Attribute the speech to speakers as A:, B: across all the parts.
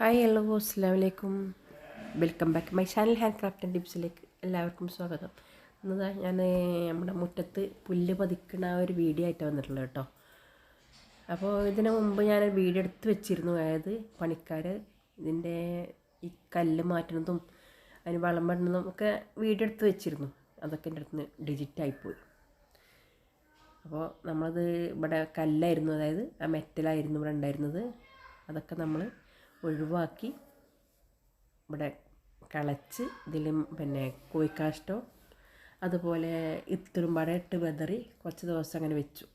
A: Hi hello അസ്സാം വലൈക്കും welcome back my channel hand craft and ടിപ്സിലേക്ക് എല്ലാവർക്കും സ്വാഗതം. എന്നതാ ഞാൻ നമ്മുടെ മുറ്റത്ത് പുല്ല് പതിക്കുന്ന ആ ഒരു വീഡിയോ ആയിട്ട് വന്നിട്ടുള്ളത് കേട്ടോ. അപ്പോൾ ഇതിന് മുമ്പ് ഞാൻ വീഡിയോ എടുത്ത് വെച്ചിരുന്നു. അതായത് പണിക്കാർ ഇതിന്റെ ഈ കല്ല് മാറ്റുന്നതും അതിന് വളം വരുന്നതും ഒക്കെ വീഡിയോ എടുത്ത് വെച്ചിരുന്നു. അതൊക്കെ എന്റെ അടുത്ത് ഡിജിറ്റായിപ്പോയി അപ്പോൾ നമ്മളത് ഇവിടെ കല്ലായിരുന്നു. അതായത് ആ മെറ്റലായിരുന്നു ഇവിടെ ഉണ്ടായിരുന്നത്. അതൊക്കെ നമ്മൾ ഒഴിവാക്കി. ഇവിടെ കളച്ച് ഇതിൽ പിന്നെ കോഴിക്കാഷ്ടോ അതുപോലെ ഇത്തിരും പാടെ ഇട്ട് വെതറി കുറച്ച് ദിവസം അങ്ങനെ വെച്ചു.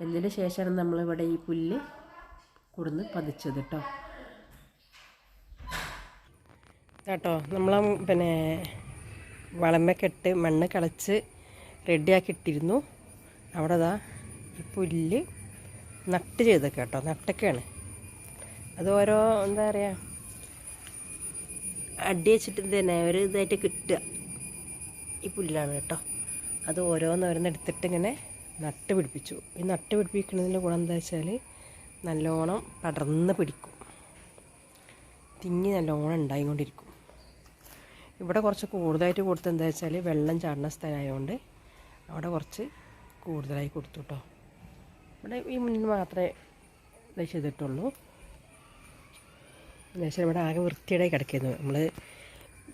A: എന്നതിന് ശേഷമാണ് നമ്മളിവിടെ ഈ പുല്ല് കൊടുന്ന് പതിച്ചത് കേട്ടോ. കേട്ടോ നമ്മൾ പിന്നെ വളമൊക്കെ മണ്ണ് കളച്ച് റെഡിയാക്കി ഇട്ടിരുന്നു. അവിടെ ഈ പുല്ല് നട്ട് ചെയ്തൊക്കെ കേട്ടോ നട്ടൊക്കെയാണ്. അത് ഓരോ എന്താ പറയുക അടി വെച്ചിട്ട് തന്നെ ഒരു ഇതായിട്ട് കിട്ടുക. ഈ പുല്ലാണ് കേട്ടോ. അത് ഓരോന്നോരോന്ന് എടുത്തിട്ട് ഇങ്ങനെ നട്ട് പിടിപ്പിച്ചു. ഈ നട്ട് പിടിപ്പിക്കുന്നതിന്റെ ഗുണം എന്താ വെച്ചാൽ നല്ലോണം പടർന്ന് പിടിക്കും. തിങ്ങി നല്ലോണം ഉണ്ടായിക്കൊണ്ടിരിക്കും. ഇവിടെ കുറച്ച് കൂടുതലായിട്ട് കൊടുത്ത് എന്താ വെച്ചാൽ വെള്ളം ചാടുന്ന സ്ഥലമായതുകൊണ്ട് അവിടെ കുറച്ച് കൂടുതലായി കൊടുത്തു കേട്ടോ. ഇവിടെ ഈ മുന്നിൽ മാത്രമേ ഇത് ചെയ്തിട്ടുള്ളൂ. എന്നുവെച്ചാൽ ഇവിടെ ആകെ വൃത്തിയുടെ കിടക്കുന്നു. നമ്മൾ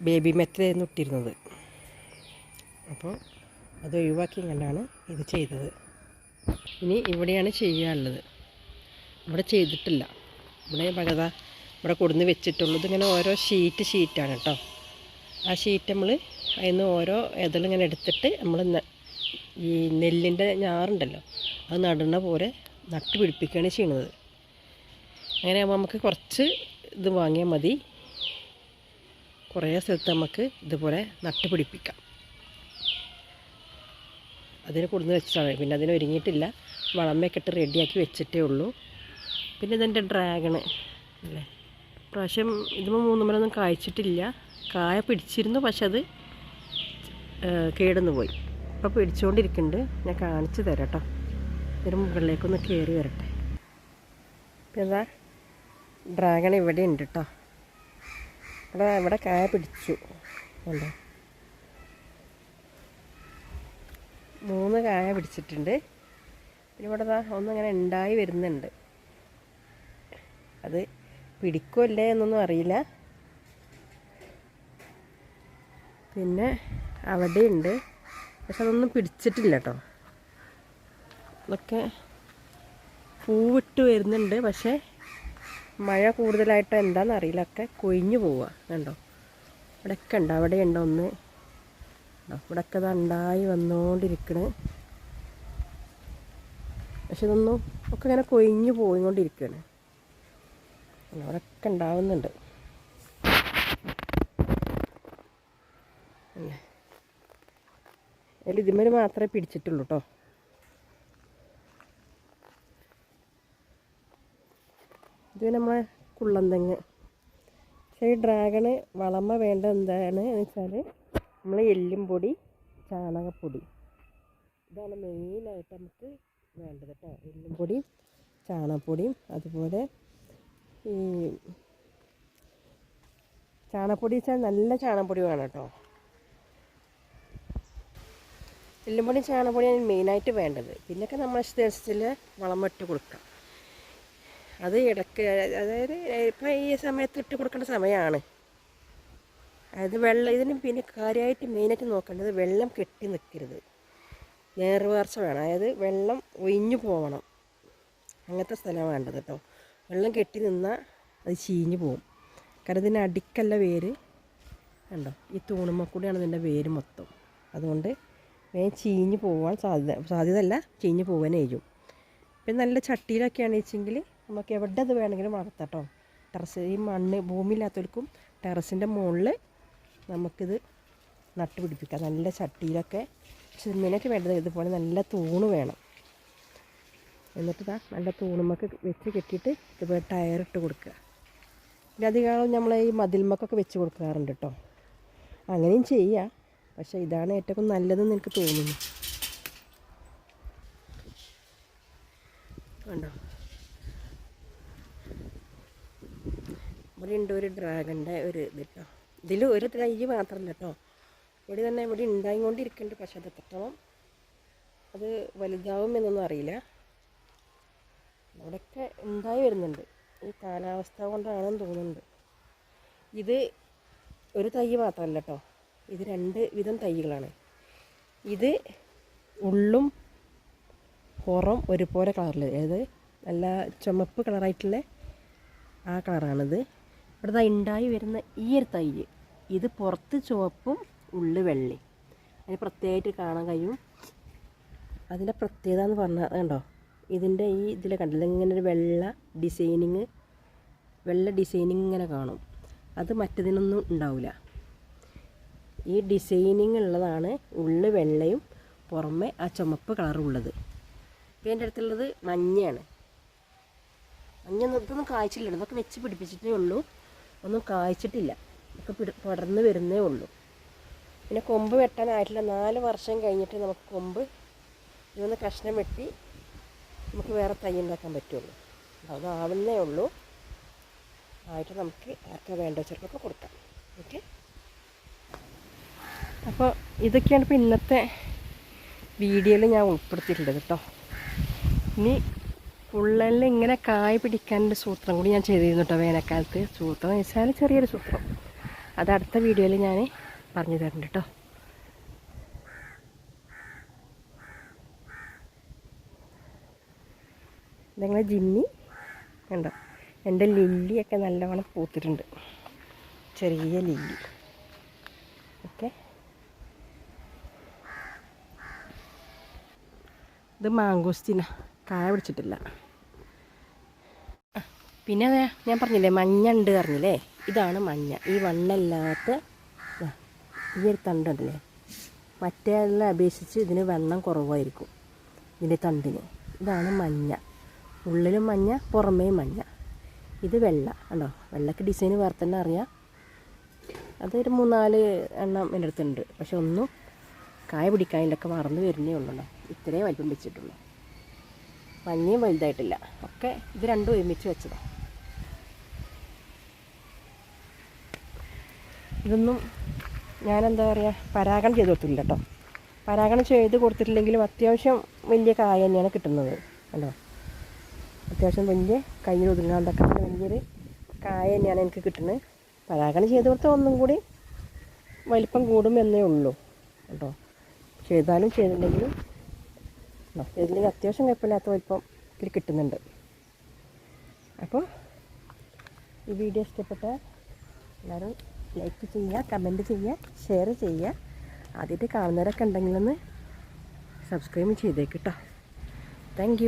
A: ബേബി മെത്തലായിരുന്നു ഇട്ടിരുന്നത്. അപ്പോൾ അത് ഒഴിവാക്കി കണ്ടാണ് ഇത് ചെയ്തത്. ഇനി ഇവിടെയാണ് ചെയ്യാനുള്ളത് ഇവിടെ ചെയ്തിട്ടില്ല. ഇവിടെ ഭഗത ഇവിടെ കൊടുന്ന് വെച്ചിട്ടുള്ളത് ഇങ്ങനെ ഓരോ ഷീറ്റ് ഷീറ്റാണ് കേട്ടോ. ആ ഷീറ്റ് നമ്മൾ അതിൽ നിന്ന് ഓരോ ഇതളിങ്ങനെ എടുത്തിട്ട് നമ്മൾ ഈ നെല്ലിന്റെ ഞാറുണ്ടല്ലോ അത് നടുന്ന പോലെ നട്ടുപിടിപ്പിക്കുകയാണ് ചെയ്യുന്നത്. അങ്ങനെ നമുക്ക് കുറച്ച് ഇത് വാങ്ങിയാൽ മതി. കുറേ സ്ഥലത്ത് നമുക്ക് ഇതുപോലെ നട്ട് പിടിപ്പിക്കാം. അതിന് കൊടുന്ന് വെച്ചാണ് പിന്നെ അതിന് ഒരുങ്ങിയിട്ടില്ല. വളമൊക്കെ ഇട്ട് റെഡിയാക്കി വെച്ചിട്ടേ ഉള്ളൂ. പിന്നെ ഇതെന്റെ ഡ്രാഗണ്. അല്ലേ? പ്രാവശ്യം ഇതിപ്പോൾ മൂന്നുമലൊന്നും കായ്ച്ചിട്ടില്ല. കായ പിടിച്ചിരുന്നു പക്ഷെ അത് കേടന്നു പോയി. ഇപ്പോൾ പിടിച്ചുകൊണ്ടിരിക്കുന്നുണ്ട് ഞാൻ കാണിച്ചു തരാം കേട്ടോ. ഇതിന് മുകളിലേക്കൊന്ന് കയറി വരട്ടെ. പിന്നെ ഡ്രാഗൺ ഇവിടെ ഉണ്ട് കേട്ടോ ഇവിടെ ഇവിടെ കായ പിടിച്ചു. ഉണ്ടോ മൂന്ന് കായ പിടിച്ചിട്ടുണ്ട്. പിന്നെ ഇവിടെ ഒന്നിങ്ങനെ ഉണ്ടായി വരുന്നുണ്ട്. അത് പിടിക്കുമല്ലേ എന്നൊന്നും അറിയില്ല. പിന്നെ അവിടെയുണ്ട് പക്ഷെ അതൊന്നും പിടിച്ചിട്ടില്ല കേട്ടോ അതൊക്കെ പൂവിട്ട് വരുന്നുണ്ട്. പക്ഷേ മഴ കൂടുതലായിട്ട് എന്താണെന്ന് അറിയില്ല. ഒക്കെ കൊഴിഞ്ഞു പോവുക കണ്ടോ? ഇവിടെയൊക്കെ ഉണ്ട്. അവിടെ ഉണ്ടോ ഒന്ന് ഇവിടെയൊക്കെ ഉണ്ടായി വന്നുകൊണ്ടിരിക്കണ് പക്ഷെ ഇതൊന്നും ഒക്കെ ഇങ്ങനെ കൊഴിഞ്ഞു പോയിക്കൊണ്ടിരിക്കുകയാണ് അവിടെയൊക്കെ ഉണ്ടാവുന്നുണ്ട്. അല്ലേ അതിൽ ഇതിന്മേൽ മാത്രമേ പിടിച്ചിട്ടുള്ളൂ കേട്ടോ ഇത് നമ്മളെ കുള്ളന്തെങ്ങ്. പക്ഷേ ഈ ഡ്രാഗണ് വളമ വേണ്ട എന്താണ് എന്ന് വെച്ചാൽ നമ്മൾ എല്ലും പൊടി ചാണകപ്പൊടി. ഇതാണ് മെയിനായിട്ട് നമുക്ക് വേണ്ടത് കേട്ടോ. എല്ലും പൊടിയും ചാണകപ്പൊടിയും അതുപോലെ ഈ ചാണകപ്പൊടി വെച്ചാൽ നല്ല ചാണകപ്പൊടി വേണം കേട്ടോ. എല്ലുംപൊടി ചാണകപ്പൊടിയാണ് മെയിനായിട്ട് വേണ്ടത്. പിന്നൊക്കെ നമ്മൾ ഇഷ്ടത്തിൽ വളം ഇട്ട് കൊടുക്കാം. അത് ഇടയ്ക്ക് അതായത് ഇപ്പം ഈ സമയത്ത് ഇട്ട് കൊടുക്കേണ്ട സമയമാണ് അതായത് വെള്ളം ഇതിന് പിന്നെ കാര്യമായിട്ട് മെയിനായിട്ട് നോക്കേണ്ടത് വെള്ളം കെട്ടി നിൽക്കരുത്. നേർവാർച്ച വേണം. അതായത് വെള്ളം ഒഴിഞ്ഞു പോകണം അങ്ങനത്തെ സ്ഥലമാണ് വേണ്ടത് കേട്ടോ. വെള്ളം കെട്ടി നിന്നാൽ അത് ചീഞ്ഞു പോകും കാരണം ഇതിന്റെ അടിക്കല്ല വേര്. കണ്ടോ? ഈ തൂണുമ്മ കൂടിയാണ് ഇതിന്റെ വേര് മൊത്തം. അതുകൊണ്ട് വേഗം ചീഞ്ഞു പോകാൻ സാധ്യത സാധ്യതയല്ല ചീഞ്ഞ് പോകാനേ ചെയ്യും പിന്നെ നല്ല ചട്ടിയിലൊക്കെയാണെന്ന് വെച്ചെങ്കിൽ നമുക്ക് എവിടെ അത് വേണമെങ്കിലും വളർത്താം കേട്ടോ ടെറസ് ഈ മണ്ണ് ഭൂമിയില്ലാത്തവർക്കും ടെറസിന്റെ മുകളിൽ നമുക്കിത് നട്ട് പിടിപ്പിക്കാം. നല്ല ചട്ടിയിലൊക്കെ ചെമ്മീനൊക്കെ വേണ്ടത് ഇതുപോലെ നല്ല തൂണ് വേണം. എന്നിട്ട് ഇതാ നല്ല തൂണുമൊക്കെ വെച്ച് കെട്ടിയിട്ട് ഇതുപോലെ ടയറിട്ട് കൊടുക്കുക. പിന്നെ അധികം നമ്മൾ ഈ മതിൽമക്കൊക്കെ വെച്ച് കൊടുക്കാറുണ്ട് കേട്ടോ അങ്ങനെയും ചെയ്യാം. പക്ഷേ ഇതാണ് ഏറ്റവും നല്ലതെന്ന് എനിക്ക് തോന്നുന്നു. കണ്ടോ? ഇവിടെ ഉണ്ട് ഒരു ഡ്രാഗന്റെ ഒരു ഇത് കേട്ടോ ഇതിൽ ഒരു തൈ മാത്രമല്ല കേട്ടോ ഇവിടെ തന്നെ ഇവിടെ ഉണ്ടായിക്കൊണ്ടിരിക്കുന്നുണ്ട് പക്ഷെ അത് എത്രത്തോളം അത് വലുതാവും എന്നൊന്നും അറിയില്ല. അവിടെയൊക്കെ ഉണ്ടായി വരുന്നുണ്ട്. ഈ കാലാവസ്ഥ കൊണ്ടാണെന്ന് തോന്നുന്നുണ്ട്. ഇത് ഒരു തൈ മാത്രമല്ല കേട്ടോ ഇത് രണ്ട് വിധം തൈകളാണ്. ഇത് ഉള്ളും പുറം ഒരുപോലെ കളറിൽ അതായത് നല്ല ചുമപ്പ് കളറായിട്ടുള്ള ആ കളറാണിത്. ഇവിടെ ഉണ്ടായി വരുന്ന ഈ ഒരു തൈ ഇത് പുറത്ത് ചുവപ്പും ഉള്ളു വെള്ളി. അതിന് പ്രത്യേകമായിട്ട് കാണാൻ കഴിയും. അതിന്റെ പ്രത്യേകത എന്ന് പറഞ്ഞാൽ കണ്ടോ? ഇതിന്റെ ഈ ഇതിൽ കണ്ടില്ല ഇങ്ങനെ ഒരു വെള്ള ഡിസൈനിങ് വെള്ള ഡിസൈനിങ് ഇങ്ങനെ കാണും. അത് മറ്റതിനൊന്നും ഉണ്ടാവില്ല ഈ ഡിസൈനിങ് ഉള്ളതാണ് ഉള്ളു വെള്ളയും പുറമെ ആ ചുമപ്പ് കളറുള്ളത് ഇപ്പം എന്റെ അടുത്തുള്ളത് മഞ്ഞയാണ്. മഞ്ഞ ഇതൊന്നും കാഴ്ചയില്ല ഇതൊക്കെ വെച്ച് പിടിപ്പിച്ചിട്ടേ ഉള്ളൂ. ഒന്നും കായ്ച്ചിട്ടില്ല. ഒക്കെ പിടി പടർന്ന് വരുന്നേ ഉള്ളൂ. പിന്നെ കൊമ്പ് വെട്ടാനായിട്ടില്ല. നാല് വർഷം കഴിഞ്ഞിട്ട് നമുക്ക് കൊമ്പ് ഇതൊന്ന് കഷ്ണം വെട്ടി നമുക്ക് വേറെ തൈ ഉണ്ടാക്കാൻ പറ്റുള്ളൂ. അതാവുന്നേ ഉള്ളൂ. ആയിട്ട് നമുക്ക് ആർക്കാ വേണ്ട വെച്ചവർക്കൊക്കെ കൊടുക്കാം. ഓക്കെ? അപ്പോൾ ഇതൊക്കെയാണ് ഇപ്പോൾ ഇന്നത്തെ വീഡിയോയിൽ ഞാൻ ഉൾപ്പെടുത്തിയിട്ടുള്ളത് കേട്ടോ. ഇനി ഫുള്ളെല്ലാം ഇങ്ങനെ കായ പിടിക്കാനുള്ള സൂത്രം കൂടി ഞാൻ ചെയ്തിരുന്നു കേട്ടോ വേനൽക്കാലത്ത്. സൂത്രം എന്ന് വെച്ചാൽ ചെറിയൊരു സൂത്രം. അത് അടുത്ത വീഡിയോയിൽ ഞാൻ പറഞ്ഞു തരുന്നുണ്ട് കേട്ടോ ഇതങ്ങനെ ജിമ്മി ഉണ്ടോ എന്റെ ലില്ലിയൊക്കെ നല്ലവണ്ണം പൂത്തിട്ടുണ്ട്. ചെറിയ ലില്ലി. ഓക്കെ. ഇത് മാങ്കോസ്റ്റിന. കായ പിടിച്ചിട്ടില്ല. പിന്നെ അതെ ഞാൻ പറഞ്ഞില്ലേ മഞ്ഞ ഉണ്ട് പറഞ്ഞില്ലേ? ഇതാണ് മഞ്ഞ. ഈ വണ്ണമില്ലാത്ത ദാ, ഈ ഒരു തണ്ടുണ്ടല്ലേ മറ്റേതിനെ അപേക്ഷിച്ച് ഇതിന് വെണ്ണം കുറവായിരിക്കും ഇതിന്റെ തണ്ടിന്. ഇതാണ് മഞ്ഞ. ഉള്ളിലും മഞ്ഞ പുറമേയും മഞ്ഞ. ഇത് വെള്ള. ഉണ്ടോ വെള്ളക്ക് ഡിസൈൻ വേറെ തന്നെ അറിയാം. അതൊരു മൂന്നാൽ എണ്ണം എന്റെ അടുത്തുണ്ട്. പക്ഷെ ഒന്നും കായ പിടിക്കാനിലൊക്കെ മറന്നു വരുന്നേ ഉള്ളൂ ഇത്രയും വലിപ്പം വെച്ചിട്ടുള്ളൂ. മഞ്ഞയും വലുതായിട്ടില്ല. ഒക്കെ ഇത് രണ്ടും ഒരുമിച്ച് വെച്ചതാണ് ഇതൊന്നും ഞാനെന്താ പറയുക പരാഗണം ചെയ്ത് കൊടുത്തില്ല കേട്ടോ പരാഗണം ചെയ്ത് കൊടുത്തിട്ടില്ലെങ്കിലും അത്യാവശ്യം വലിയ കായ തന്നെയാണ് കിട്ടുന്നത്. കണ്ടോ? അത്യാവശ്യം വലിയ കയ്യിൽ ഒതുങ്ങാണ്ടൊക്കെ വലിയൊരു കായ തന്നെയാണ് എനിക്ക് കിട്ടുന്നത്. പരാഗണം ചെയ്ത് കൊടുത്താൽ ഒന്നും കൂടി വലിപ്പം കൂടും എന്നേ ഉള്ളൂ. കേട്ടോ ചെയ്താലും ചെയ്തില്ലെങ്കിലും ചെയ്തില്ലെങ്കിൽ അത്യാവശ്യം കുഴപ്പമില്ലാത്ത വലിപ്പം ഇതിൽ കിട്ടുന്നുണ്ട്. അപ്പോൾ ഈ വീഡിയോ ഇഷ്ടപ്പെട്ട എല്ലാവരും ലൈക്ക് ചെയ്യുക കമന്റ് ചെയ്യുക ഷെയർ ചെയ്യുക. ആദ്യമായിട്ട് കാണുന്നവരൊക്കെ ഉണ്ടെങ്കിലൊന്ന് സബ്സ്ക്രൈബ് ചെയ്തേക്ക് കേട്ടോ താങ്ക്